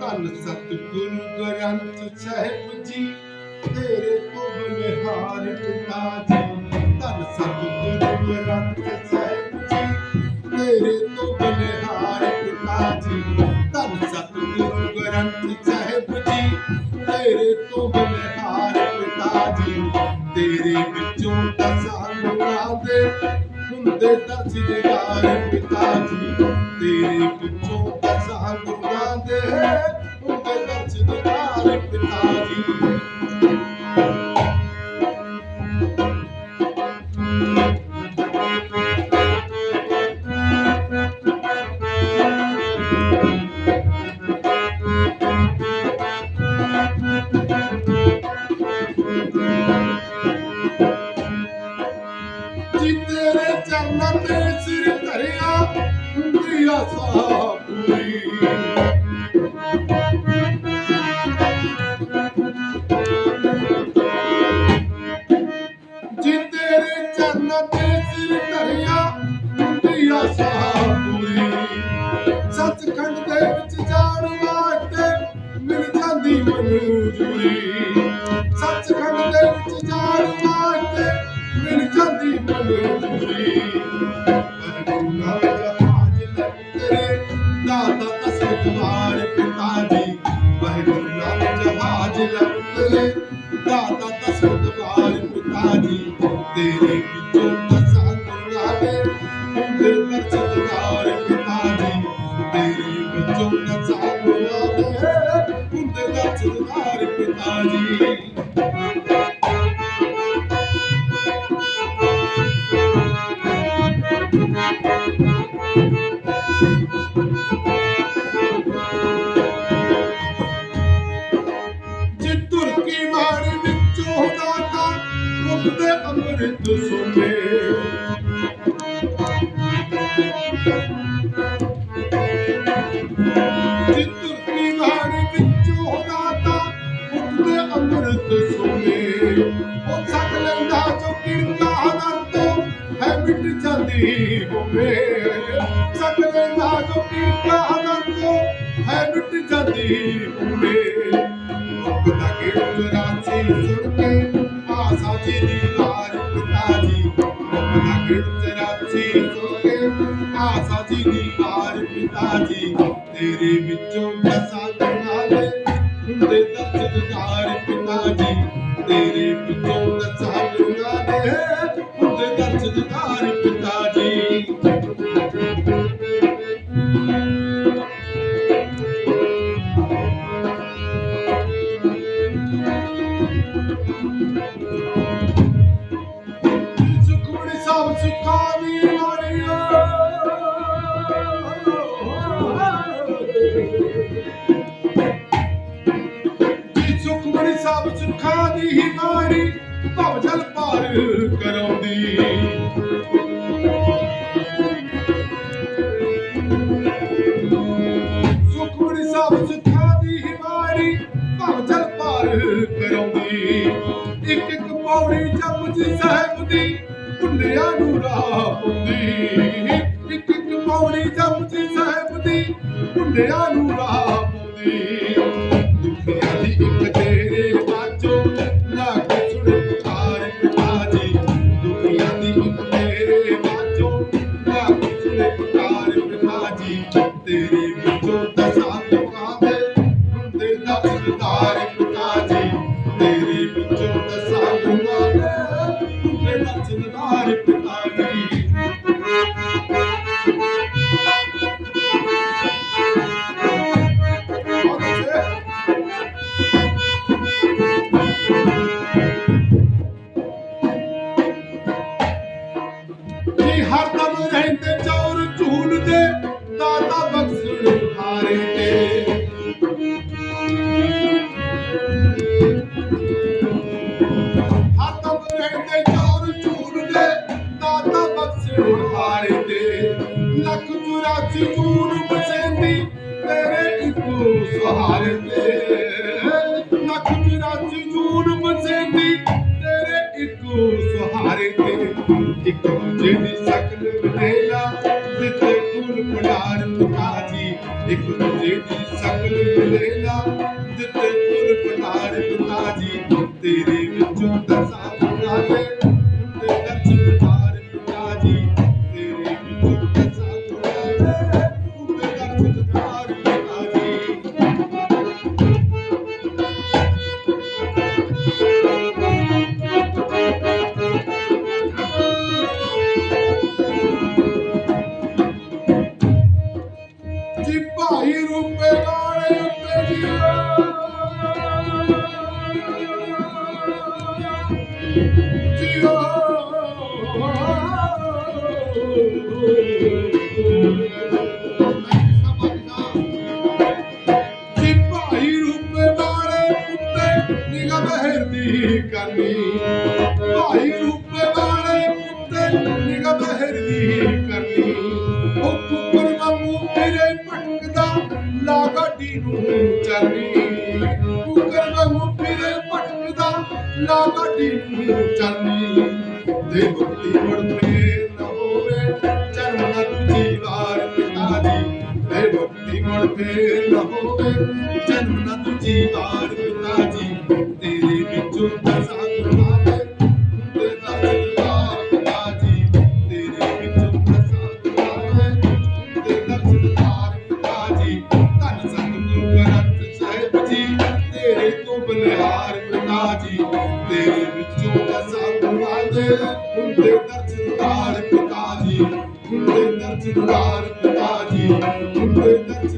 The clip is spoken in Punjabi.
ਧੰਨ ਸਤਿਗੁਰੂ ਗ੍ਰੰਥ ਸਾਹਿਬ ਜੀ, ਤੇਰੇ ਤੋਂ ਬਲਿਹਾਰ ਪਿਤਾ ਜੀ। ਧੰਨ ਸਤਿਗੁਰੂ ਗ੍ਰੰਥ ਸਾਹਿਬ ਜੀ, ਤੇਰੇ ਤੋਂ ਬਲਿਹਾਰ ਪਿਤਾ ਜੀ। ਧੰਨ ਸਤਿਗੁਰੂ ਗ੍ਰੰਥ ਸਾਹਿਬ ਜੀ, ਤੇਰੇ ਤੋਂ ਬਲਿਹਾਰ ਪਿਤਾ ਜੀ। ਤੇਰੇ ਵਿੱਚੋਂ ਦਸਾਂ ਗੁਰਾਂ ਦੇ ਹੁੰਦੇ ਪਿਤਾ ਜੀ। ਤੇਰੇ ਪਿੱਛੋਂ ਦਸਾਂ ਗੁਰਾਂ ਦੇ ਹੁੰਦੇ ਦਸ ਪਿਤਾ ਜੀ। ਸੱਚਖੰਡ ਦੇ ਵਿੱਚ ਜਾਣ ਵਾਸਤੇ ਮਿਲ ਜਾਂਦੀ ਮਨਜ਼ੂਰੀ। ਵਿੱਚੋਂ ਦਸਾਂ ਗੁਰਾਂ ਦੇ ਹੁੰਦੇ ਪਿਤਾ ਜੀ, ਤੇਰੇ ਵਿੱਚੋਂ ਦਸਾਂ ਗੁਰਾਂ ਦੇ ਹੁੰਦੇ ਪਿਤਾ ਜੀ। ਦੇ ਅੰਮ੍ਰਿਤ ਸੁਨੇ ਜੇ ਤੁਰਕੀ ਮਾਰ ਵਿੱਚੋਂ ਦਾਤਾ ਰੁੱਤ ਦੇ ਅੰਮ੍ਰਿਤ ਸੁਨੇ ਉਹ ਸੱਕ ਲੈਂਦਾ ਜੋ ਕਿਰਕਾ ਦਰ ਤੋਂ ਹੈ ਮਿਟ ਜਾਂਦੀ ਹੋਵੇ ਸੱਕ ਲੈਂਦਾ ਜੋ ਕਿਰਕਾ ਦਰ ਤੋਂ ਹੈ ਮਿਟ ਜਾਂਦੀ ਹੋਵੇ ਮੁਕਤਾ ਕੇ ਲਾਰ ਜੀ ਤੇਰੇ ਵਿੱਚੋਂ ਦਸਾਂ ਗੁਣਾ ਦੇ ਹੁੰਦੇ ਦਰਜਦਾਰ ਪਿਤਾ ਜੀ ਤੇਰੇ ਹੀ ਮਾਰੀ, ਭਵ ਜਲ ਪਾਰ ਕਰਾਉਂਦੀ। ਸੁਖਮਣੀ ਸਾਹਿਬ ਸੁਖਾਂ ਦੀ ਹੀ ਭਵ ਜਲ ਪਾਰ ਕਰਾਉਂਦੀ। ਇੱਕ ਇੱਕ ਪੌੜੀ ਜਪਜੀ ਸਾਹਿਬ ਦੀ ਭੁੱਲਿਆਂ ਨੂੰ ਰਾਹ ਪਾਉਂਦੀ ਇੱਕ ਇੱਕ ਪੌੜੀ ਜਪਜੀ ਸਾਹਿਬ ਦੀ ਭੁੱਲਿਆਂ ਨੂੰ ਰਾਹ ਪਾਉਂਦੀ ਦਸਦਾਰ ਪਿਤਾ ਜੀ ਜੀ ਹਰਦਮ ਰਹਿੰਦੇ ਸਕੂਨ ਬਸੇਂਦੀ ਤੇਰੇ ਇੱਕੋ ਸਹਾਰੇ ਤੇ। ਲੱਖ ਰਾਤ ਜੂਨ ਬਸੇਂਦੀ ਤੇਰੇ ਇੱਕੋ ਸਹਾਰੇ ਤੇ। ਇੱਕ ਦੂਜੇ ਦੀ ਸ਼ਕਲ ਬਦੇਲਾ ਦਿੱਤੇ ਗੁਣ ਪੜਾਰ ਤੁਕਾ ਜੀ ਇੱਕ ਦੂਜੇ ਦੀ ਸ਼ਕਲ ਬਦੇਲਾ ਦਿੱਤੇ ਗੁਣ ਪੜਾਰ ਤੁਕਾ ਜੀ ਤੇਰੇ ਵਿੱਚੋਂ ਦਸਾਂ ਨੂੰ ਚਰਨੀ ਕੁਕਰ ਵਾਂਗੂ ਫਿਰੇ ਭਟਕਦਾ ਲਾ ਲਾਡੀ ਨੂੰ ਚਰਨੀ ਤੇ ਮੁਕਤੀ ਮੁੜਦੇ ਨਾ ਹੋਵੇ ਚਰਨਾ ਤੁਜੀ ਵਾਰ ਪਿਤਾ ਦੀ ਤੇ ਮੁਕਤੀ ਮੁੜਦੇ ਨਾ ਹੋਵੇ ਚਰਨਾ ਤੁਜੀ ਵਾਰ ਪਿਤਾ ਜੀ। Thank you.